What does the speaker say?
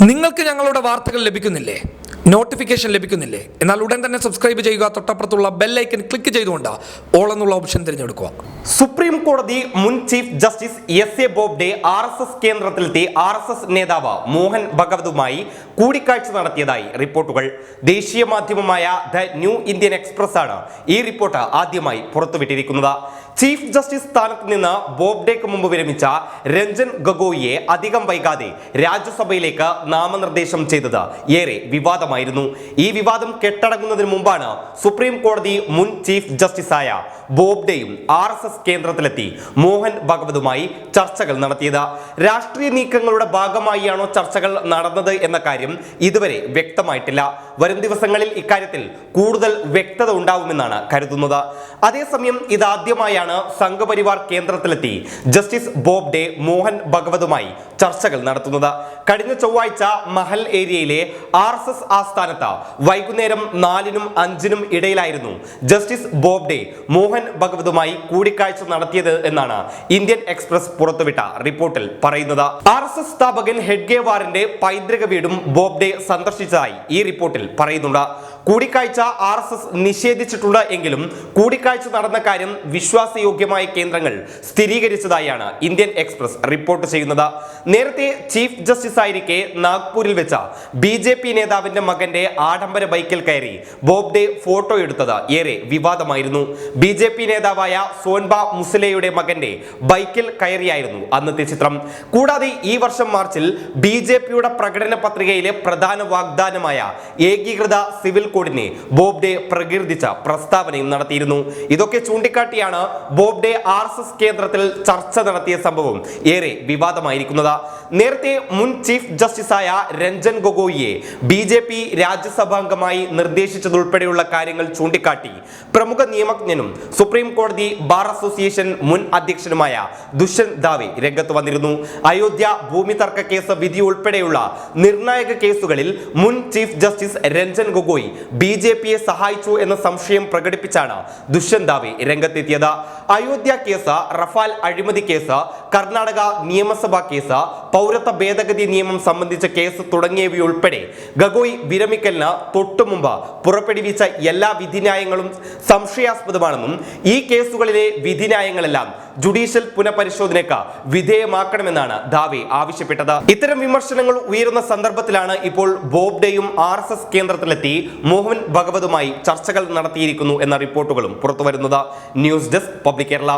നിങ്ങൾക്ക് ഞങ്ങളുടെ വാർത്തകൾ ലഭിക്കുന്നില്ലേ? നോട്ടിഫിക്കേഷൻ ലഭിക്കുന്നില്ലേ? എന്നാൽ ഉടൻ തന്നെ സബ്സ്ക്രൈബ് ചെയ്യുക. തൊട്ടപ്പുറത്തുള്ള ബെല്ലൈക്കൻ ക്ലിക്ക് ചെയ്തുകൊണ്ട് ഓൾ എന്നുള്ള ഓപ്ഷൻ തിരഞ്ഞെടുക്കുക. സുപ്രീം കോടതി മുൻ chief justice S A Bobde R S S കേന്ദ്രത്തിലെത്തി R S S നേതാവ് മോഹൻ ഭഗവതുമായി കൂടിക്കാഴ്ച നടത്തിയതായി റിപ്പോർട്ടുകൾ. ദേശീയ മാധ്യമമായ ദ ന്യൂ ഇന്ത്യൻ എക്സ്പ്രസ് ആണ് ഈ റിപ്പോർട്ട് ആദ്യമായി പുറത്തുവിട്ടിരിക്കുന്നത്. ചീഫ് ജസ്റ്റിസ് സ്ഥാനത്ത് നിന്ന് ബോബ്ഡേക്ക് മുമ്പ് വിരമിച്ച രഞ്ജൻ ഗൊഗോയിയെ അധികം വൈകാതെ രാജ്യസഭയിലേക്ക് നാമനിർദ്ദേശം ചെയ്തത് ഏറെ വിവാദമായിരുന്നു. ഈ വിവാദം കെട്ടടങ്ങുന്നതിന് മുമ്പാണ് സുപ്രീം കോടതി മുൻ ചീഫ് ജസ്റ്റിസായ ബോബ്ഡെയും ആർ എസ് എസ് കേന്ദ്രത്തിലെത്തി മോഹൻ ഭഗവതുമായി ചർച്ചകൾ നടത്തിയത്. രാഷ്ട്രീയ നീക്കങ്ങളുടെ ഭാഗമായിയാണോ ചർച്ചകൾ നടന്നത് എന്ന കാര്യം ഇതുവരെ വ്യക്തമായിട്ടില്ല. വരും ദിവസങ്ങളിൽ ഇക്കാര്യത്തിൽ കൂടുതൽ വ്യക്തത ഉണ്ടാവുമെന്നാണ് കരുതുന്നത്. അതേസമയം ഇതാദ്യമായാണ് സംഘപരിവാർ കേന്ദ്രത്തിലെത്തി. ജസ്റ്റിസ് ബോബ്ഡെ മോഹൻ ഭഗവതുമായി ചർച്ചകൾ നടത്തുന്നത്. കഴിഞ്ഞ ചൊവ്വാഴ്ച മഹൽ ഏരിയയിലെ ആർ എസ് എസ് ആസ്ഥാനത്ത് വൈകുന്നേരം നാലിനും അഞ്ചിനും ഇടയിലായിരുന്നു ജസ്റ്റിസ് ബോബ്ഡെ മോഹൻ ഭഗവതുമായി കൂടിക്കാഴ്ച നടത്തിയത് എന്നാണ് ഇന്ത്യൻ എക്സ്പ്രസ് പുറത്തുവിട്ട റിപ്പോർട്ടിൽ പറയുന്നത്. ആർ എസ് എസ് സ്ഥാപകൻ ഹെഡ്ഗേവാറിന്റെ പൈതൃക വീടും ബോബ്ഡെ സന്ദർശിച്ചതായി ഈ റിപ്പോർട്ടിൽ പറയുന്നുണ്ട്. കൂടിക്കാഴ്ച ആർ എസ് എസ് നിഷേധിച്ചിട്ടുണ്ട് എങ്കിലും കൂടിക്കാഴ്ച നടന്ന കാര്യം വിശ്വാസയോഗ്യമായ കേന്ദ്രങ്ങൾ സ്ഥിരീകരിച്ചതായാണ് ഇന്ത്യൻ എക്സ്പ്രസ് റിപ്പോർട്ട് ചെയ്യുന്നത്. നേരത്തെ ചീഫ് ജസ്റ്റിസ് ആയിരിക്കെ നാഗ്പൂരിൽ വെച്ച ബി ജെ പി നേതാവിന്റെ മകന്റെ ആഡംബര ബൈക്കിൽ കയറി ബോബ്ഡെ ഫോട്ടോ എടുത്തത് ഏറെ വിവാദമായിരുന്നു. ബി ജെ പി നേതാവായ സോൻബ മുസ്ലയുടെ മകന്റെ ബൈക്കിൽ കയറിയായിരുന്നു അന്നത്തെ ചിത്രം. കൂടാതെ ഈ വർഷം മാർച്ചിൽ ബി ജെ പിയുടെ പ്രകടന പത്രികയിലെ പ്രധാന വാഗ്ദാനമായ ഏകീകൃത സിവിൽ കോഡിനെ ബോബ്ഡെ പ്രകീർത്തിച്ച പ്രസ്താവനയും നടത്തിയിരുന്നു. ഇതൊക്കെ ചൂണ്ടിക്കാട്ടിയാണ് ബോബ്ഡെ ആർ എസ് എസ് കേന്ദ്രത്തിൽ ചർച്ച നടത്തിയ സംഭവം ഏറെ വിവാദമായിരിക്കുന്നത്. നേരത്തെ മുൻ ചീഫ് ജസ്റ്റിസായ രഞ്ജൻ ഗൊഗോയിയെ ബി ജെ പി രാജ്യസഭാംഗമായി നിർദ്ദേശിച്ചതുൾപ്പെടെയുള്ള കാര്യങ്ങൾ ചൂണ്ടിക്കാട്ടി പ്രമുഖ നിയമജ്ഞനും സുപ്രീം കോടതി ബാർ അസോസിയേഷൻ മുൻ അധ്യക്ഷനുമായ ദുഷ്യന്ത് ദാവെ രംഗത്ത് വന്നിരുന്നു. അയോധ്യ ഭൂമി തർക്ക കേസ് വിധി ഉൾപ്പെടെയുള്ള നിർണായക കേസുകളിൽ മുൻ chief justice Ranjan Gogoi B J പിയെ സഹായിച്ചു എന്ന സംശയം പ്രകടിപ്പിച്ചാണ് ദുഷ്യന്ത് ദാവെ രംഗത്തെത്തിയത്. അയോധ്യ കേസ് റഫാൽ അഴിമതി കേസ് കർണാടക നിയമസഭാ കേസ് പൗരത്വ ഭേദഗതി നിയമം സംബന്ധിച്ച കേസ് തുടങ്ങിയവയുൾപ്പെടെ ഗഗോയ് വിരമിക്കലിന് തൊട്ടുമുമ്പ് പുറപ്പെടുവിച്ച എല്ലാ വിധിന്യായങ്ങളും സംശയാസ്പദമാണെന്നും ഈ കേസുകളിലെ വിധിന്യായങ്ങളെല്ലാം ജുഡീഷ്യൽ പുനഃപരിശോധനയ്ക്ക് വിധേയമാക്കണമെന്നാണ് ദാവി ആവശ്യപ്പെട്ടത്. ഇത്തരം വിമർശനങ്ങൾ ഉയരുന്ന സന്ദർഭത്തിലാണ് ഇപ്പോൾ ബോബ്ഡെയും ആർ എസ് എസ് കേന്ദ്രത്തിലെത്തി മോഹൻ ഭഗവതുമായി ചർച്ചകൾ നടത്തിയിരിക്കുന്നു എന്ന റിപ്പോർട്ടുകളും പുറത്തുവരുന്നത്. News desk public Kerala.